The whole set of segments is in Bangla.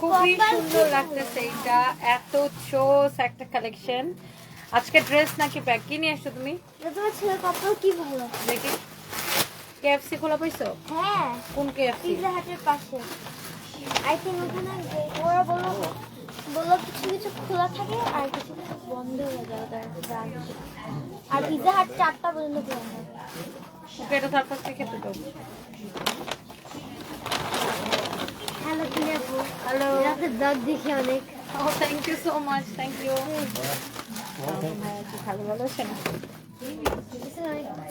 খুবই সুন্দর লাগতেছে এটা এত চোস একটা কালেকশন আজকে ড্রেস নাকি ব্যাগ কি নিয়ে আসছো তুমি? তোমার ছেলের কাপড় কি ভালো? দেখি। কেএফসি খোলা পাইছো? হ্যাঁ। কোন কেএফসি পিজা হাটের পাশে। আই থিঙ্ক ওখানে ওরা বলল বলল কিছু কিছু খোলা থাকে আর কিছু কিছু বন্ধ হয়ে যায় ওদের আর পিজা হাট চারটা পর্যন্ত খোলা থাকে। ওকে এটা তার কাছ থেকে খেতে দাও। হ্যালো কিনাবো হ্যালো রাতে দাগ দেখি অনেক। ও thank you so much thank you ভালো ভালো আছেন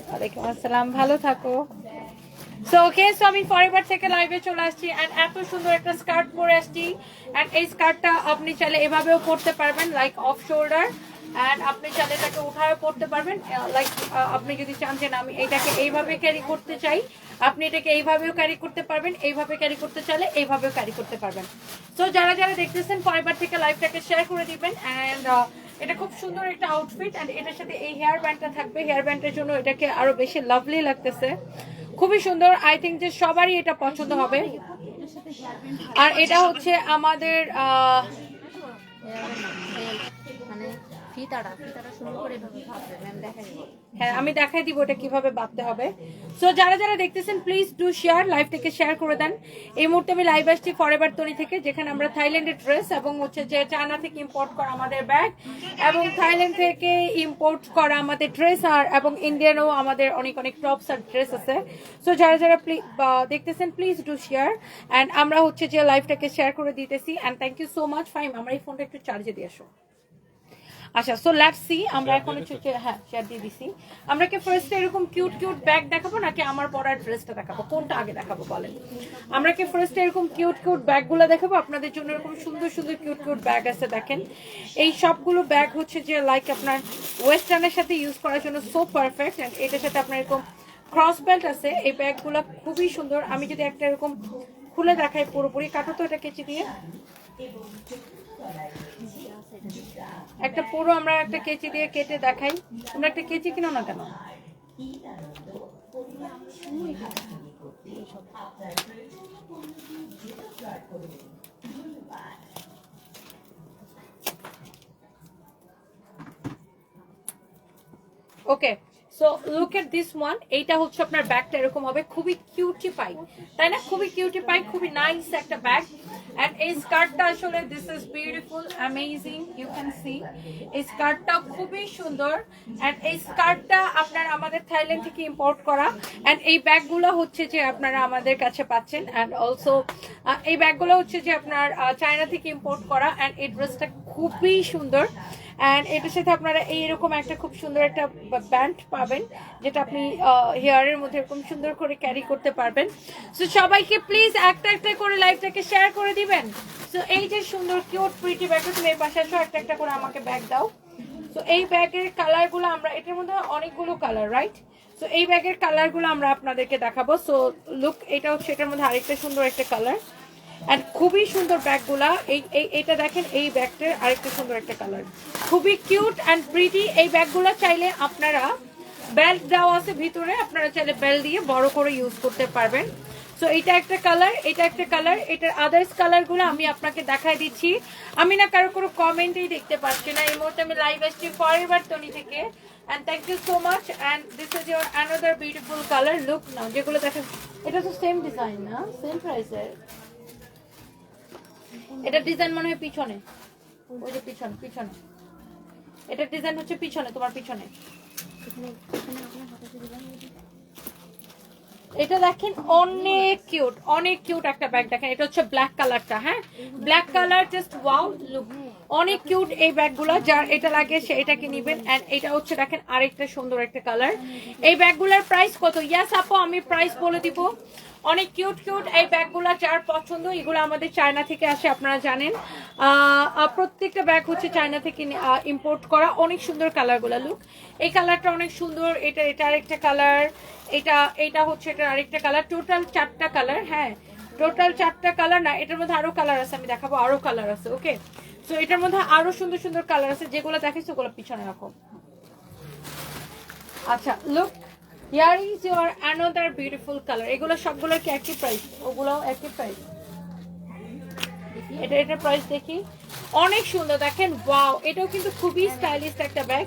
ওয়ালাইকুম আসসালাম। ভালো থাকো। সো ওকে সো আমি ফরএভার থেকে লাইভে চলে আসছি এন্ড এত সুন্দর একটা স্কার্ট পরে আসছি। এন্ড এই স্কার্টটা আপনি চাইলে এভাবেও পরতে পারবেন লাইক অফ শোল্ডার এন্ড আপনি চাইলে এটাকে উঠায় পরতে পারবেন। লাইক আপনি যদি চান যে না, আমি এইটাকে এইভাবে ক্যারি করতে চাই আপনি এটাকে এইভাবেও ক্যারি করতে পারবেন এইভাবে ক্যারি করতে চাইলে এইভাবেও ক্যারি করতে পারবেন। সো যারা যারা দেখতেছেন ফরএভার থেকে লাইভটাকে শেয়ার করে দিবেন। এন্ড এটা খুব সুন্দর একটা আউটফিট এন্ড এটার সাথে এই হেয়ার ব্যান্ডটা থাকবে। হেয়ার ব্যান্ডের জন্য এটাকে আরও বেশি লাভলি লাগতেছে। খুবই সুন্দর। আই থিঙ্ক যে সবারই এটা পছন্দ হবে। আর এটা হচ্ছে আমাদের আহ, হ্যাঁ আমি দেখাই দিব এটা কীভাবে বাঁধতে হবে। সো যারা যারা দেখতেছেন প্লিজ ডু শেয়ার লাইভ থেকে শেয়ার করে দেন। এই মুহূর্তে আমি লাইভ আসছি ফরএভার তরি থেকে, যেখানে আমরা থাইল্যান্ডের ড্রেস এবং হচ্ছে যে চায়না থেকে ইম্পোর্ট করা আমাদের ব্যাগ এবং থাইল্যান্ড থেকে ইম্পোর্ট করা আমাদের ড্রেস আর এবং ইন্ডিয়ানও আমাদের অনেক অনেক টপস আর ড্রেস আছে। সো যারা যারা দেখতেছেন প্লিজ ডু শেয়ার অ্যান্ড আমরা হচ্ছে যে লাইভটাকে শেয়ার করে দিতেছি। And thank you so much Fahim আমার এই ফোনটা একটু চার্জে দিয়ে আসো। আচ্ছা সো লেটস সি আমরা এখন হচ্ছে হ্যাঁ শেয়ার দিয়ে দিছি। আমরা কি ফার্স্ট এরকম কিউট কিউট ব্যাগ দেখাবো নাকি আমার পরার ড্রেসটা দেখাবো? কোনটা আগে দেখাবো বলেন? আমরা কি ফার্স্ট এরকম কিউট কিউট ব্যাগগুলো দেখাবো? আপনাদের জন্য এরকম সুন্দর সুন্দর কিউট কিউট ব্যাগ আছে দেখেন। এই সবগুলো ব্যাগ হচ্ছে যে লাইক আপনার ওয়েস্টার্নের সাথে ইউজ করার জন্য সো পারফেক্ট এন্ড এটার সাথে আপনার এরকম ক্রস বেল্ট আছে। এই ব্যাগগুলো খুবই সুন্দর। আমি যদি একটা এরকম খুলে দেখাই পুরোপুরি। কাটো তো এটা কেচি দিয়ে। একটা পুরো আমরা একটা কেচি দিয়ে কেটে দেখাই। তোমরা একটা কেচি কিনো না কেন? Okay so look at this one এইটা হচ্ছে আপনার ব্যাগটা, এরকম হবে। খুবই কিউটি পাই তাই না? খুবই কিউটি পাই খুবই নাইস একটা ব্যাগ এন্ড এই স্কার্টটা আসলে this is beautiful amazing you can see এই স্কার্টটা খুবই সুন্দর। এন্ড এই স্কার্টটা আপনার আমাদের থাইল্যান্ড থেকে ইম্পোর্ট করা। এন্ড এই ব্যাগগুলো হচ্ছে যে আপনারা আমাদের কাছে পাচ্ছেন। এন্ড অলসো এই ব্যাগগুলো হচ্ছে যে আপনার চায়না থেকে ইম্পোর্ট করা। এন্ড এই ড্রেসটা খুবই সুন্দর। অ্যান্ড এটার সাথে আপনারা এইরকম একটা খুব সুন্দর একটা ব্যান্ড পাবেন, যেটা আপনি হেয়ারের মধ্যে এরকম সুন্দর করে ক্যারি করতে পারবেন। সো সবাইকে প্লিজ একটা একটা করে লাইভটাকে শেয়ার করে দিবেন। সো এই যে সুন্দর কিউট প্রিটি ব্যাগটা তুমি এই পাশে আসো একটা একটা করে আমাকে ব্যাগ দাও। সো এই ব্যাগের কালারগুলো আমরা, এটার মধ্যে অনেকগুলো কালার রাইট সো এই ব্যাগের কালারগুলো আমরা আপনাদেরকে দেখাবো। সো লুক এটা হচ্ছে এটার মধ্যে আরেকটা সুন্দর একটা কালার এন্ড খুবই সুন্দর ব্যাগগুলা। এই এটা দেখেন, এই ব্যাগটার আরেকটা সুন্দর একটা কালার খুবই কিউট অ্যান্ড প্রিটি এই ব্যাগগুলো চাইলে আপনারা বেল্ট দেওয়া আছে ভিতরে, আপনারা চাইলে বেল্ট দিয়ে বড় করে ইউজ করতে পারবেন। সো এটা একটা কালার এটা একটা কালার এটার আদার্স কালারগুলো আমি আপনাকে দেখাই দিচ্ছি। আমি না কারও কোনো কমেন্টেই দেখতে পাচ্ছি না। এই মুহূর্তে আমি লাইভ আসছি ফরএভার টনি থেকে। And thank you so much and this is your another beautiful colour look না যেগুলো দেখেন, এটা তো সেম ডিজাইন না সেম প্রাইসের এটা ডিজাইন মনে হয় পিছনে। ওই যে পিছনে পিছনে। এটার ডিজাইন হচ্ছে পিছনে, তোমার পিছনে। এটা দেখেন অনেক কিউট অনেক কিউট একটা ব্যাগ দেখেন। এটা হচ্ছে ব্ল্যাক কালারটা হ্যাঁ? Black colour just wow look অনেক কিউট এই ব্যাগগুলো যার এটা লাগে, সে এটাকে নিবেন। এন্ড এটা হচ্ছে দেখেন আরেকটা সুন্দর একটা কালার এই ব্যাগগুলোর প্রাইস কত? ইয়াস আপু, আমি প্রাইস বলে দিব। অনেক কিউট কিউট এই ব্যাগগুলো যার পছন্দ, এগুলো আমাদের চায়না থেকে আসে, আপনারা জানেন। প্রত্যেকটা ব্যাগ হচ্ছে চায়না থেকে ইম্পোর্ট করা। অনেক সুন্দর কালারগুলো লুক এই কালারটা অনেক সুন্দর। এটা এটা আরেকটা কালার এটা এটা হচ্ছে, এটা আরেকটা কালার টোটাল চারটা কালার হ্যাঁ। টোটাল চারটা কালার না, এটার মধ্যে আরও কালার আছে, আমি দেখাবো, আরও কালার আছে ওকে তো এটার মধ্যে আরও সুন্দর সুন্দর কালার আছে। যেগুলো দেখাইছো, ওগুলো পিছনে রাখো। আচ্ছা look here is your another beautiful colour এগুলো সবগুলোর কি একই প্রাইস ওগুলো একই প্রাইস এটা এটা প্রাইস দেখি। অনেক সুন্দর দেখেন ওয়াও এটাও কিন্তু খুবই স্টাইলিশ একটা ব্যাগ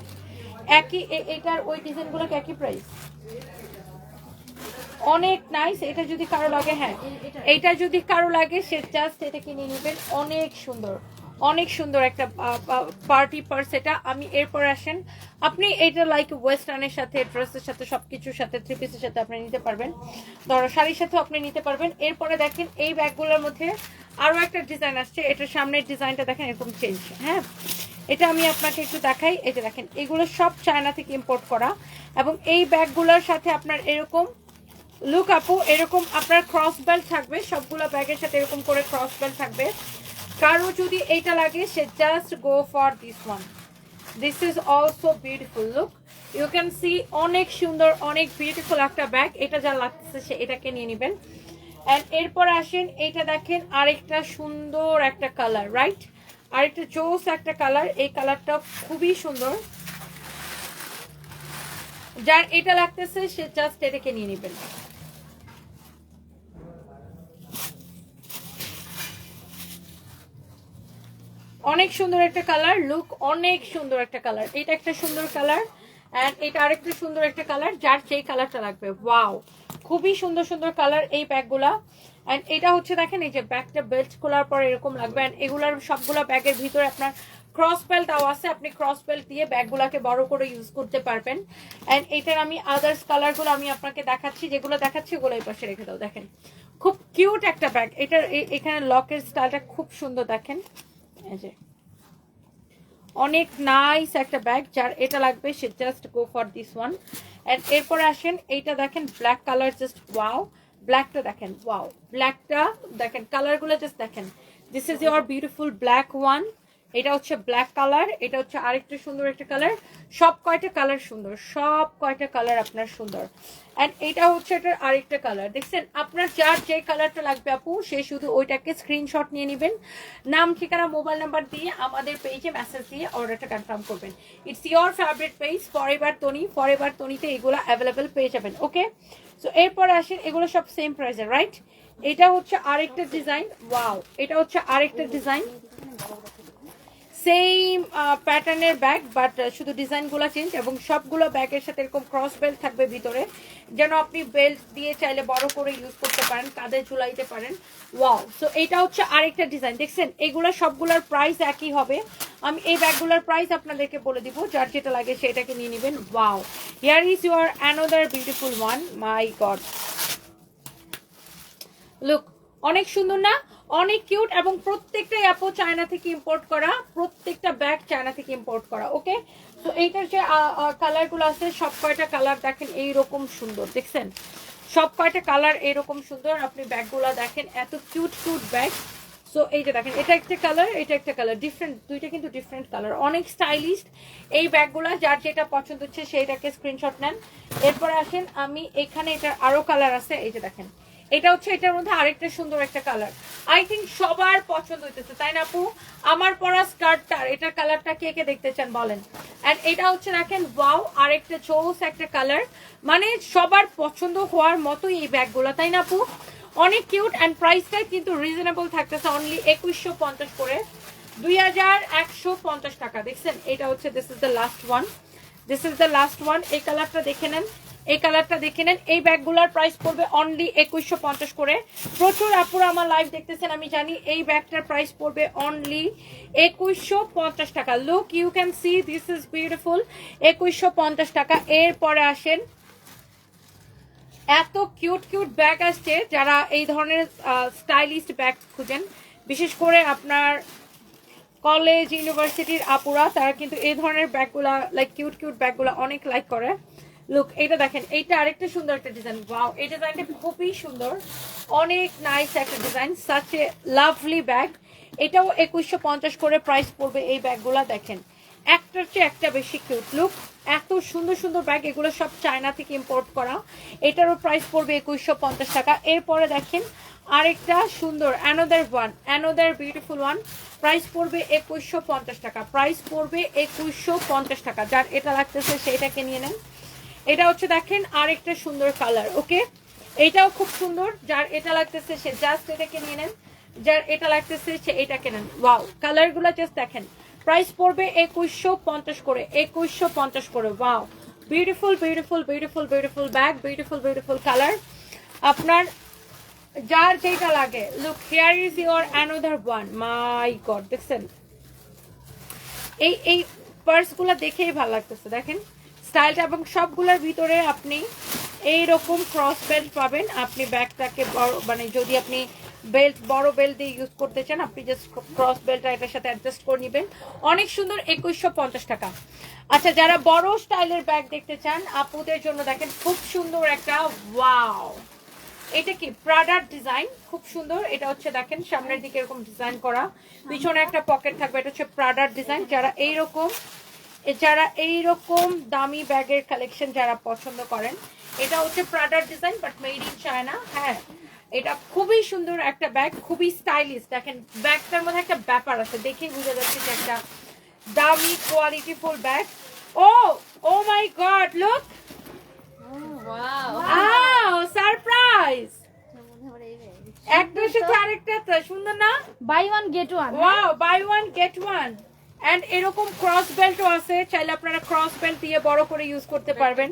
একই এটার ওই ডিজাইনগুলো একই প্রাইস অনেক নাইস এটা যদি কারও লাগে হ্যাঁ এটা। যদি কারও লাগে সে জাস্ট এটা কিনে নেবেন। অনেক সুন্দর। অনেক সুন্দর একটা পার্টি পার্স এটা। আমি এরপর আসেন। আপনি এটা লাইক ওয়েস্টার্নের সাথে ড্রেসের সাথে, সবকিছুর সাথে থ্রি পিসের সাথে আপনি নিতে পারবেন। ধরো, শাড়ির সাথেও আপনি নিতে পারবেন। এরপরে দেখেন, এই ব্যাগগুলোর মধ্যে আরও একটা ডিজাইন আসছে। এটার সামনের ডিজাইনটা দেখেন, এরকম চেঞ্জ হ্যাঁ? এটা আমি আপনাকে একটু দেখাই। এই যে দেখেন, এগুলো সব চায়না থেকে ইম্পোর্ট করা। এবং এই ব্যাগগুলোর সাথে আপনার এরকম লুক আপু, এরকম আপনার ক্রস বেল্ট থাকবে। সবগুলো ব্যাগের সাথে এরকম করে ক্রস বেল্ট থাকবে। কারও যদি এইটা লাগে, সে just go for this one this is also beautiful look you can see অনেক সুন্দর, অনেক বিউটিফুল একটা ব্যাগ এটা যা লাগতেছে, সে এটাকে নিয়ে নেবেন। অ্যান্ড এরপর আসেন, এটা দেখেন আরেকটা সুন্দর একটা কালার রাইট আরেকটা জোস একটা কালার এই কালারটা খুবই সুন্দর। যার এটা লাগতেছে, সে জাস্ট এটাকে নিয়ে নেবেন। অনেক সুন্দর একটা কালার লুক অনেক সুন্দর একটা কালার। এটা একটা সুন্দর কালার অ্যান্ড এটা আরেকটা সুন্দর একটা কালার যার যেই কালারটা লাগবে। ওয়াও খুবই সুন্দর সুন্দর কালার এই ব্যাগগুলা। অ্যান্ড এটা হচ্ছে দেখেন, এই যে ব্যাগটা বেল্ট খোলার পর এরকম লাগবে। অ্যান্ড এগুলার সবগুলো ব্যাগের ভিতরে আপনার ক্রস বেল্টটাও আছে। আপনি ক্রস বেল্ট দিয়ে ব্যাগগুলোকে বড় করে ইউজ করতে পারবেন। অ্যান্ড এটার আমি আদার্স কালারগুলো আমি আপনাকে দেখাচ্ছি। যেগুলো দেখাচ্ছি, ওগুলো এই পাশে রেখে দাও। দেখেন, খুব কিউট একটা ব্যাগ এটার এখানে লকের স্টাইলটা খুব সুন্দর, দেখেন। এই অনেক নাইস একটা ব্যাগ যার এটা লাগবে, সে just go for this one and এরপরে আসেন, এইটা দেখেন ব্ল্যাক কালার জাস্ট ওয়াও ব্ল্যাকটা দেখেন ওয়াও ব্ল্যাকটা দেখেন কালারগুলো জাস্ট দেখেন। This is your beautiful black one এটা হচ্ছে ব্ল্যাক কালার এটা হচ্ছে আরেকটা সুন্দর একটা কালার সব কয়টা কালার সুন্দর? সব কয়টা কালার আপনার সুন্দর? এন্ড এটা হচ্ছে এটার আরেকটা কালার দেখছেন, আপনার যার যে কালারটা লাগবে আপু, সে শুধু ওইটাকে স্ক্রিনশট নিয়ে নেবেন। নাম, ঠিকানা মোবাইল নাম্বার দিয়ে আমাদের পেজে মেসেজ দিয়ে অর্ডারটা কনফার্ম করবেন। It's your favourite page forever Tony forever তনিতে এগুলো অ্যাভেলেবেল পেয়ে যাবেন ওকে সো এরপর আসেন, এগুলো সব সেম প্রাইসে রাইট এটা হচ্ছে আরেকটা ডিজাইন ওয়াও এটা হচ্ছে আরেকটা ডিজাইন সেম প্যাটার্নের ব্যাগ বাট শুধু ডিজাইনগুলো চেঞ্জ এবং সবগুলো ব্যাগের সাথে এরকম ক্রস বেল্ট থাকবে ভিতরে। যেন আপনি বেল্ট দিয়ে চাইলে বড় করে ইউজ করতে পারেন, কাঁধে ঝুলাইতে পারেন। ওয়াও সো এটা হচ্ছে আরেকটা ডিজাইন দেখছেন, এগুলো সবগুলোর প্রাইস একই হবে। আমি এই ব্যাগগুলোর প্রাইস আপনাদেরকে বলে দিব, যার যেটা লাগে সেটাকে নিয়ে নেবেন। Wow here is your another beautiful one my god look অনেক সুন্দর না? অনেক কিউট এবং প্রত্যেকটাই অ্যাপো চায়না থেকে ইম্পোর্ট করা, প্রত্যেকটা ব্যাগ চায়না থেকে ইম্পোর্ট করা ওকে তো এইটার যে কালারগুলো আছে, সব কয়টা কালার দেখেন এইরকম সুন্দর, দেখছেন? সব কয়টা কালার এইরকম সুন্দর, আপনি ব্যাগগুলো দেখেন, এত কিউট কিউট ব্যাগ সো এই যে দেখেন, এটা একটা কালার এটা একটা কালার ডিফারেন্ট দুইটা কিন্তু ডিফারেন্ট কালার অনেক স্টাইলিশ এই ব্যাগগুলো যার যেটা পছন্দ হচ্ছে সেইটাকে স্ক্রিনশট নেন। এরপর আসেন, আমি এখানে এটার আরও কালার আছে, এই যে দেখেন এটা হচ্ছে এটার মধ্যে আরেকটা সুন্দর একটা কালার আই থিঙ্ক সবার পছন্দ হইতেছে, তাই না আপু? আমার পরা স্কার্টটার এটার কালারটা কে কে দেখতে চান বলেন? এন্ড এটা হচ্ছে দেখেন ওয়াও আরেকটা চৌস একটা কালার মানে সবার পছন্দ হওয়ার মতোই এই ব্যাগগুলো, তাই না আপু? অনেক কিউট অ্যান্ড প্রাইসটা কিন্তু রিজনেবল থাকতেছে অনলি একুশশো পঞ্চাশ করে। দুই হাজার একশো পঞ্চাশ টাকা, দেখছেন? এটা হচ্ছে this is the last one this is the last one এই কালারটা দেখে নেন। এই কালারটা দেখে নেন। এই ব্যাগগুলোর প্রাইস পড়বে অনলি একুশশো পঞ্চাশ করে। প্রচুর আপুরা আমার লাইভ দেখতেছেন, আমি জানি এই ব্যাগটার প্রাইস পড়বে অনলি একুশশো পঞ্চাশ টাকা। Look you can see this is beautiful একুশশো পঞ্চাশ টাকা। এরপরে আসেন, এত কিউট কিউট ব্যাগ আসছে, যারা এই ধরনের স্টাইলিস্ট ব্যাগ খুঁজেন। বিশেষ করে আপনার কলেজ ইউনিভার্সিটির আপুরা, তারা কিন্তু এই ধরনের ব্যাগগুলা লাইক কিউট কিউট ব্যাগগুলা অনেক লাইক করে। লুক এটা দেখেন, এইটা আরেকটা সুন্দর একটা ডিজাইন ওয়াও এই ডিজাইনটা খুবই সুন্দর। অনেক নাইস একটা design such a lovely bag এটাও একুশশো পঞ্চাশ করে প্রাইস পড়বে এই ব্যাগগুলা দেখেন। একটার চেয়ে একটা বেশি কিউট লুক এত সুন্দর সুন্দর ব্যাগ এগুলো সব চায়না থেকে ইম্পোর্ট করা। এটারও প্রাইস পড়বে একুশশো পঞ্চাশ টাকা। এরপরে দেখেন, আরেকটা সুন্দর another one another beautiful one price পড়বে একুশশো পঞ্চাশ টাকা। প্রাইস পড়বে একুশশো পঞ্চাশ টাকা। যার এটা লাগতেছে, সেইটাকে নিয়ে নেন। এটা হচ্ছে দেখেন আরেকটা সুন্দর কালার, ওকে? এটাও খুব সুন্দর, যার এটা লাগতেছে সে জাস্ট এটাকে নিয়ে নেন, যার এটা লাগতেছে সে এটা কেনেন ওয়াও কালারগুলো জাস্ট দেখেন। প্রাইস পড়বে একুশশো পঞ্চাশ করে, একুশশো পঞ্চাশ করে wow beautiful beautiful beautiful beautiful bag beautiful beautiful colour আপনার যার যেটা লাগে look here is your another one my god দেখছেন? এই এই পার্সগুলো দেখেই ভালো লাগতেছে, দেখেন? স্টাইলটা এবং সবগুলোর ভিতরে আপনি এই রকম ক্রস বেল্ট পাবেন। আপনি ব্যাগটাকে বড় মানে যদি আপনি বেল্ট বড় বেল্ট দিয়ে ইউজ করতে চান, আপনি জাস্ট ক্রস বেল্টটা এটার সাথে অ্যাডজাস্ট করে নেবেন। অনেক সুন্দর একুশশো পঞ্চাশ টাকা। আচ্ছা যারা বড় স্টাইলের ব্যাগ দেখতে চান, আপুদের জন্য দেখেন খুব সুন্দর একটা ওয়াও এটা কি? প্রাডার ডিজাইন খুব সুন্দর। এটা হচ্ছে দেখেন, সামনের দিকে এরকম ডিজাইন করা। পিছনে একটা পকেট থাকবে, এটা হচ্ছে প্রাডার ডিজাইন যারা এইরকম এ যারা এইরকম দামি ব্যাগের কালেকশন যারা পছন্দ করেন এটা হচ্ছে প্রাডার design but made in China হ্যাঁ এটা খুবই সুন্দর একটা ব্যাগ খুবই স্টাইলিশ দেখেন ব্যাগটার মধ্যে একটা ব্যাপার আছে দেখেই বোঝা যাচ্ছে যে একটা দামি quality full bag oh oh my god look aww surprise একটার সাথে আরেকটা তো সুন্দর না? Buy one get one wow buy one get one and এরকম ক্রস বেল্টও আছে চাইলে আপনারা ক্রস বেল্ট দিয়ে বড় করে ইউজ করতে পারবেন।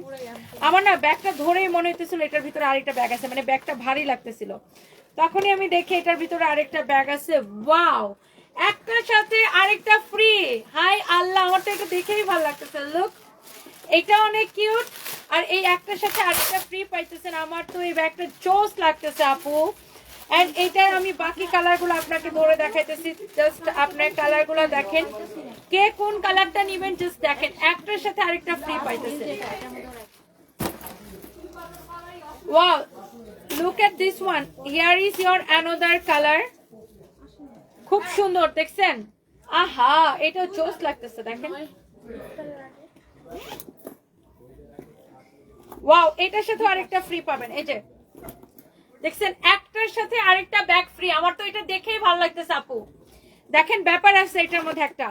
আমার না ব্যাগটা ধরেই মনে হইতেছিল এটার ভিতরে আরেকটা ব্যাগ আছে মানে ব্যাগটা ভারী লাগতেছিল। তখনই আমি দেখি এটার ভিতরে আরেকটা ব্যাগ আছে। ওয়াও একটার সাথে আরেকটা ফ্রি হাই আল্লাহ আমার তো এটা দেখেই ভালো লাগতেছে। লুক এটা অনেক কিউট আর এই একটার সাথে আরেকটা ফ্রি পাইতেছেন। আমার তো এই ব্যাগটা চোস লাগতেছে আপু। এন্ড এইটার আমি বাকি কালারগুলো আপনাকে ধরে দেখাইতেছি। জাস্ট আপনার কালারগুলো দেখেন। কে কোন কালারটা নেবেন জাস্ট দেখেন। একটার সাথে আরেকটা ফ্রি পাইতেছে। Wow look at this one here is your another colour খুব সুন্দর, দেখছেন? আহা এটা জোস লাগতেছে, দেখেন। ওয়াও এটার সাথে আরেকটা ফ্রি পাবেন। এই যে দেখছেন, একটার সাথে আরেকটা ব্যাগ ফ্রি আমার তো এটা দেখেই ভালো লাগতেছে, আপু। দেখেন, ব্যাপার আছে এটার মধ্যে একটা।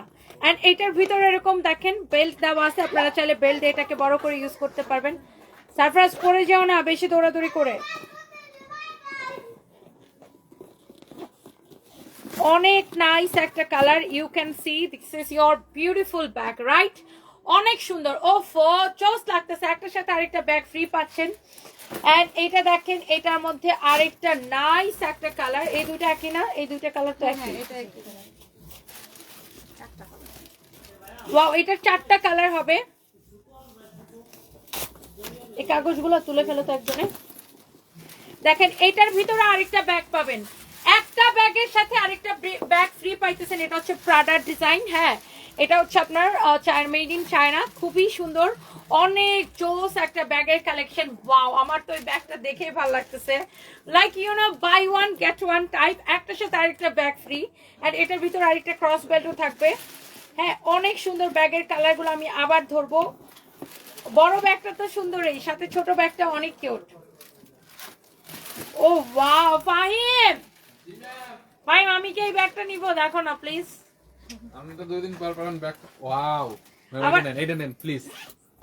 এন্ড এটার ভিতরে এরকম দেখেন বেল্ট দেওয়া আছে। আপনারা চাইলে বেল্ট এটাকে বড় করে ইউজ করতে পারবেন। সারপ্রাইজ করে যাও না, বেশি দৌড়াদৌড়ি করে। অনেক নাইস একটা colour you can see this is your beautiful bag right অনেক সুন্দর। ও ফো চোস লাগতেছে, একটার সাথে আরেকটা ব্যাগ ফ্রি পাচ্ছেন। এন্ড এটা দেখেন এটার মধ্যে আরেকটা নাইস একটা কালার এই দুটো একই না? এই দুটো কালার তো একই। ওয়াও এটার চারটা কালার হবে। এই কাগজগুলো তুলে ফেলো তো একজনে। দেখেন এটার ভিতরে আরেকটা ব্যাগ পাবেন। একটা ব্যাগের সাথে আরেকটা ব্যাগ ফ্রি পাইতেছেন। এটা হচ্ছে প্রাডার ডিজাইন হ্যাঁ। এটা হচ্ছে আপনার মেড ইন চায়না খুবই সুন্দর। অনেক জোস একটা ব্যাগের কালেকশন ওয়াও আমার তো এই ব্যাগটা দেখেই ভালো লাগতেছে। Like you know buy one get one type একটার সাথে আরেকটা ব্যাগ ফ্রি আর এটার ভিতরে আরেকটা ক্রস বেল্টও থাকবে। হ্যাঁ অনেক সুন্দর ব্যাগের কালারগুলো আমি আবার ধরবো। বড় ব্যাগটা তো সুন্দর এই, সাথে ছোট ব্যাগটা অনেক cute oh wow Fahim! Fahim, আমি কি এই ব্যাগটা নিব? দেখো না প্লিজ আপনি তো দুই দিন পর ব্যাক ওয়াও আবার- নেন এটা নেন প্লিজ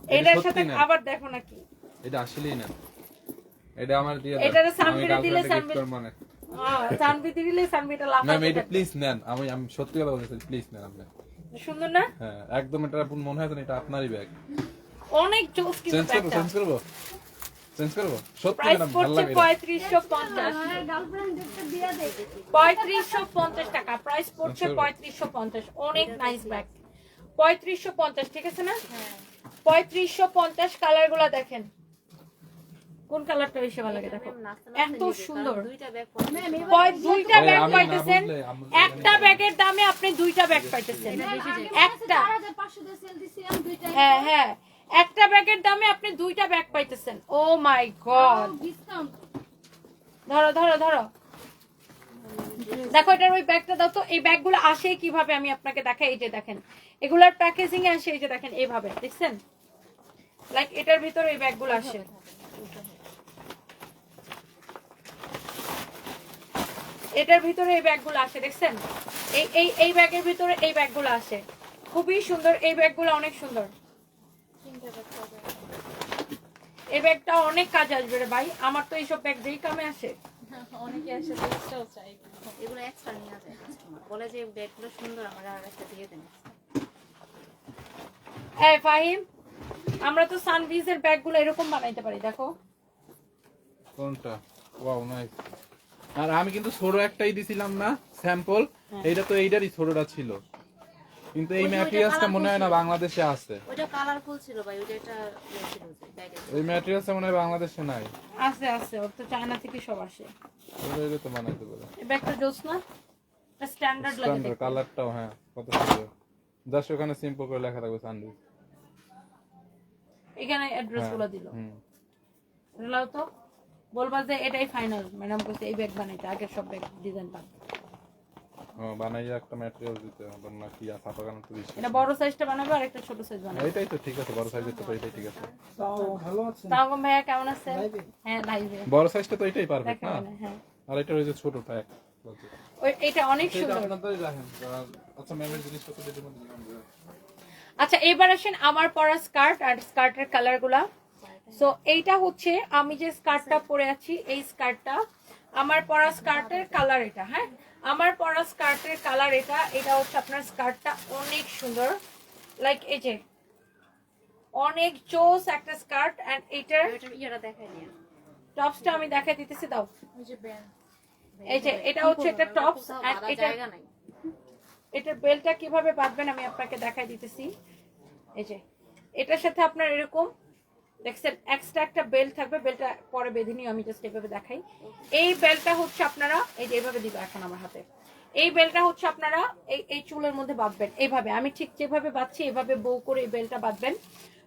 এটার সাথে আবার দেখো না এটা আসলেই না এটা আমার দিয়ে এটারে দিলে মানে ম্যাম এটা প্লিজ নেন। আমি আমি সত্যি কথা বলতেছি প্লিজ নেন আপনি। সুন্দর না? হ্যাঁ একদম এটা আপন মনে হয় যেন এটা আপনারই ব্যাগ অনেক জোস কিন্তু চেঞ্জ করব চেঞ্জ করব? চেঞ্জ করব? সত্যি প্রাইস ম্যাডাম ভালো পড়ছে লাগে এটা। পঁয়ত্রিশশো পঞ্চাশ। পঁয়ত্রিশশো পঞ্চাশ টাকা। প্রাইস পড়ছে আচ্ছা। পঁয়ত্রিশশো পঞ্চাশ। অনেক নাইস ব্যাগ পঁয়ত্রিশশো পঞ্চাশ ঠিক আছে না? পঁয়ত্রিশশো পঞ্চাশ কালারগুলা দেখেন। কোন কালারটা বেশি ভালো লাগে দেখো? এত সুন্দর। দুইটা ব্যাগ পাইতেছেন। একটা ব্যাগের দামে আপনি দুইটা ব্যাগ পাইতেছেন। একটা। হ্যাঁ হ্যাঁ। একটা ব্যাগের দামে আপনি দুইটা ব্যাগ পাইতেছেন। Oh my god. ধরো ধরো ধরো। দেখো এটার ওই ব্যাগটা দাও তো। এই ব্যাগগুলো আসে কীভাবে আমি আপনাকে দেখাই? এই যে দেখেন। এগুলার প্যাকেজিং এ আসে এই যে দেখেন এইভাবে। দেখছেন? লাইক এটার ভিতরে এই ব্যাগগুলো আসে। এটার ভিতরে এই ব্যাগগুলো আসে দেখছেন? এই এই এই ব্যাগের ভিতরে এই ব্যাগগুলো আসে। খুবই সুন্দর। এই ব্যাগগুলো অনেক সুন্দর। এই ব্যাগটা অনেক কাজ আসবে রে ভাই। আমার তো এইসব ব্যাগ যেই কামে আসে। অনেকে এসে চাই এগুলো এক্সট্রা নিয়ে যায় বলে যে ব্যাগগুলো সুন্দর আমার আর একটা দিয়ে দেন এই ফাহিম আমরা তো সানভিজের ব্যাগগুলো এরকম বানাইতে পারি দেখো। কোনটা? ওয়াও নাইস আর আমি কিন্তু ছোট একটাই দিছিলাম না স্যাম্পল। এইটা তো এইটারই ছোটটা ছিল। কিন্তু এই ম্যাটেরিয়ালসটা মনে হয় না বাংলাদেশে আছে। ওইটা কালারফুল ছিল ভাই ওইটা একটা ইয়ে ছিল ওই ম্যাটেরিয়ালসটা মনে হয় বাংলাদেশে নাই। আছে আছে ওর তো চায়না থেকে সব আসে। ওটা এটা তো বানাইতে পারে। এই ব্যাগটা জোস না? স্ট্যান্ডার্ড লাগে স্ট্যান্ডার্ড কালারটাও হ্যাঁ কত সুন্দর। জাস্ট ওখানে সিম্পল করে লেখা থাকবে সানডুইচ এখানে অ্যাড্রেসগুলো দিল। বললাম তো বলবা যে এটাই ফাইনাল ম্যাডাম কইছে এই ব্যাগ বানাইতে আগের সব ব্যাগ ডিজাইন পান বানাইয়া একটা ম্যাটেরিয়াল দিতে হবে না কি আর ছাপা তো বেশি এটা বড় সাইজটা বানাবে আর একটা ছোট সাইজ বানাবে। এইটাই তো ঠিক আছে বড় সাইজের তো এটাই ঠিক আছে। তাও ভাইয়া কেমন আছে? হ্যাঁ লাইভে বড় সাইজটা তো এটাই পারফেক্ট না? হ্যাঁ। আর এটা রয়েছে ছোটটা এক ওই এটা অনেক সুন্দর। আপনাদেরই রাখেন আচ্ছা ম্যামের আচ্ছা এবার আসেন আমার পরা স্কার্ট আর স্কার্টের কালারগুলা। সো এইটা হচ্ছে আমি যে স্কার্টটা পরে আছি এই স্কার্টটা আমার পরা স্কার্টের কালার এটা হ্যাঁ? আমার পরা স্কার্টের কালার এটা এটা হচ্ছে আপনার স্কার্টটা অনেক সুন্দর। লাইক এই যে অনেক জোস একটা স্কার্ট এন্ড এটার ইয়েটা দেখাই নিয়ে টপসটা আমি দেখাই দিতেছি দাও। এই যে এটা হচ্ছে একটা টপস এন্ড এটা জায়গা নাই। এটার বেলটা কীভাবে বাঁধবেন আমি আপনাকে দেখাই দিতেছি। এই যে এটার সাথে আপনার এরকম দেখছেন এক্সট্রা একটা বেল্ট থাকবে বেলটা পরে বেঁধে নিও আমি জাস্ট এভাবে দেখাই। এই বেলটা হচ্ছে আপনারা, এই যে এইভাবে দিব এখন আমার হাতে। এই বেলটা হচ্ছে আপনারা এই এই চুলের মধ্যে বাঁধবেন এইভাবে আমি ঠিক যেভাবে বাঁধছি, এভাবে বউ করে এই বেলটা বাঁধবেন।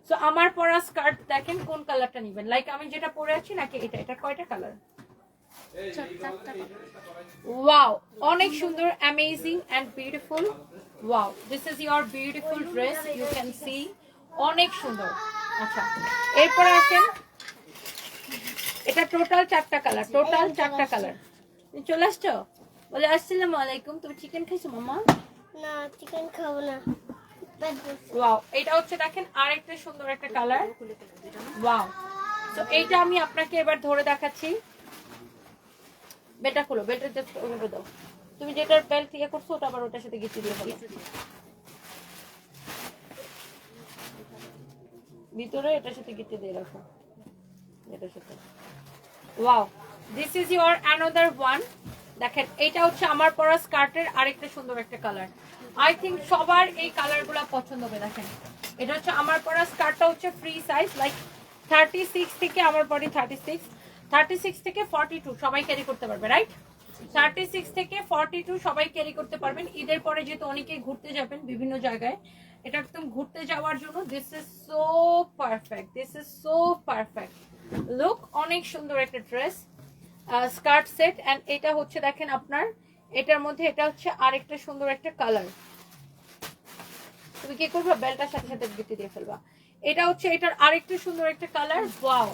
তো আমার পরা স্কার্ট দেখেন কোন কালারটা নিবেন? লাইক আমি যেটা পরে আছি নাকি এটা? এটা কয়টা কালার ওয়াও অনেক সুন্দর amazing and beautiful wow this is your beautiful dress you can see অনেক সুন্দর। আচ্ছা এরপরে আসেন। এটা টোটাল চারটা কালার টোটাল চারটা কালার। তুমি চলে আসছো? বলে আসসালামু আলাইকুম তুমি চিকেন খাইছো মামা? না চিকেন খাব না। ওয়াও এটা হচ্ছে দেখেন আরেকটা সুন্দর একটা কালার। ওয়াও তো এইটা আমি আপনাকে এবার ধরে দেখাচ্ছি। বেলটা খুলো বেলটা দাও তুমি যেটার বেল্ট ইয়ে করছ ওটা আবার ওটার সাথে গিয়ে দিয়ে ফেলো। ভিতরে, এটার সাথে গিটে দিয়ে রাখো। এটার সাথে। Wow this is your another one দেখেন এটা হচ্ছে আমার পরা স্কার্টের আরেকটা সুন্দর একটা কালার আই থিঙ্ক সবার এই কালারগুলো পছন্দ হবে, দেখেন। এটা হচ্ছে আমার পরা স্কার্টটা হচ্ছে free size like thirty six থেকে আমার body thirty six thirty six থেকে ফর্টি টু সবাই ক্যারি করতে পারবে রাইট থার্টি সিক্স থেকে ফর্টি টু সবাই ক্যারি করতে পারবেন। ঈদের পরে যেহেতু অনেকেই ঘুরতে যাবেন বিভিন্ন জায়গায় এটা একদম ঘুরতে যাওয়ার জন্য this is so perfect this is so perfect look অনেক সুন্দর একটা ড্রেস স্কার্ট সেট এন্ড এটা হচ্ছে দেখেন আপনার, এটার মধ্যে এটা হচ্ছে আরেকটা সুন্দর একটা কালার তুমি কি করবে? বেলটার সাথে সাথে গিটে দিয়ে ফেলবা। এটা হচ্ছে এটার আরেকটা সুন্দর একটা কালার ওয়াও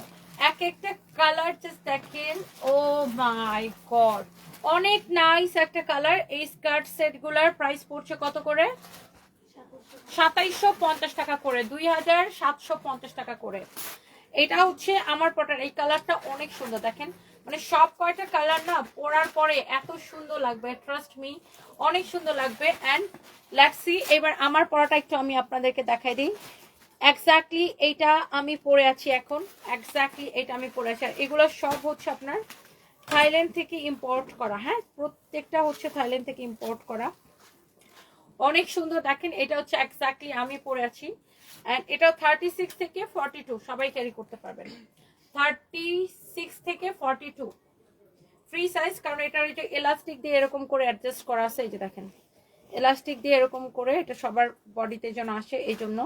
এক একটা কালার জাস্ট দেখেন ও মাই গড অনেক নাইস একটা কালার এই স্কার্ট সেটগুলার প্রাইস পড়ছে কত করে? সাতাইশশো পঞ্চাশ টাকা করে, দুই হাজার সাতশো পঞ্চাশ টাকা করে। এটা হচ্ছে আমার পটার, এই কালারটা অনেক সুন্দর, দেখেন। মানে সব কয়টা কালার না পরার পরে এত সুন্দর লাগবে ট্রাস্ট মি অনেক সুন্দর লাগবে। অ্যান্ড লেটসি এবার আমার পরাটা একটু আমি আপনাদেরকে দেখাই দিই। এক্স্যাক্টলি এইটা আমি পরে আছি এখন। এক্স্যাক্টলি এটা আমি পরে আছি। আর এগুলো সব হচ্ছে আপনার থাইল্যান্ড থেকে ইম্পোর্ট করা হ্যাঁ? প্রত্যেকটা হচ্ছে থাইল্যান্ড থেকে ইম্পোর্ট করা। অনেক সুন্দর দেখেন এটা হচ্ছে এক্স্যাক্টলি আমি পরে আছি। এন্ড এটা থার্টি সিক্স থেকে ফর্টি টু সবাই ক্যারি করতে পারবেন। থার্টি সিক্স থেকে ফর্টি টু ফ্রি সাইজ কারণ এটার এই যে এলাস্টিক দিয়ে এরকম করে অ্যাডজাস্ট করা আছে এই যে দেখেন। এলাস্টিক দিয়ে এরকম করে এটা সবার বডিতে যেন আসে এই জন্য।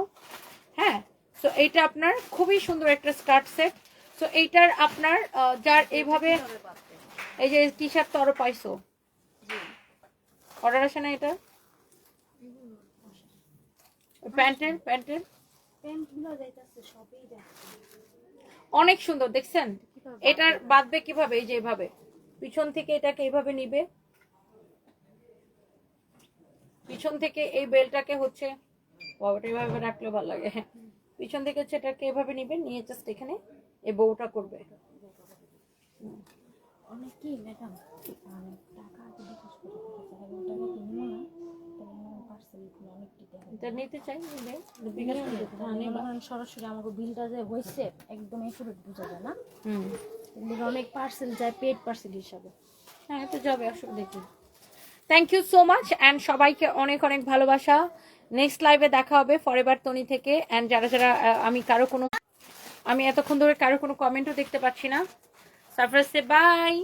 হ্যাঁ সো এইটা আপনার খুবই সুন্দর একটা স্কার্ট সেট সো এইটার আপনার যার এইভাবে এই যে টি শার্ট তো আরও পাইছো? অর্ডার আসে না এটা? প্যান্টের প্যান্টের? অনেক সুন্দর দেখছেন? এটার বাঁধবে কীভাবে? এই যে এভাবে। পিছন থেকে এটাকে এইভাবে নিবে। পিছন থেকে এই বেলটাকে হচ্ছে বাবাটা এইভাবে রাখলে ভালো লাগে। পিছন থেকে হচ্ছে এটাকে এভাবে নিবে নিয়ে জাস্ট এখানে এই বউটা করবে। অনেক কি ম্যাডাম? মানে টাকা এটা নিতে চাই নিলে। বিকাশ করে দিতে হবে। মানে ধরেন সরাসরি আমাকে বিলটা যে হয়েছে একদম একুরেট বোঝা যায় না। অনেক পার্সেল যায় পেড পার্সেল হিসাবে। হ্যাঁ তো যাবে অসুবিধা কি thank you so much and সবাইকে অনেক অনেক ভালোবাসা। নেক্সট লাইভে দেখা হবে ফরএভার তনি থেকে। অ্যান্ড যারা যারা আহ, আমি কারও কোনো আমি এতক্ষণ ধরে কারও কোনো কমেন্টও দেখতে পাচ্ছি না। Surprise by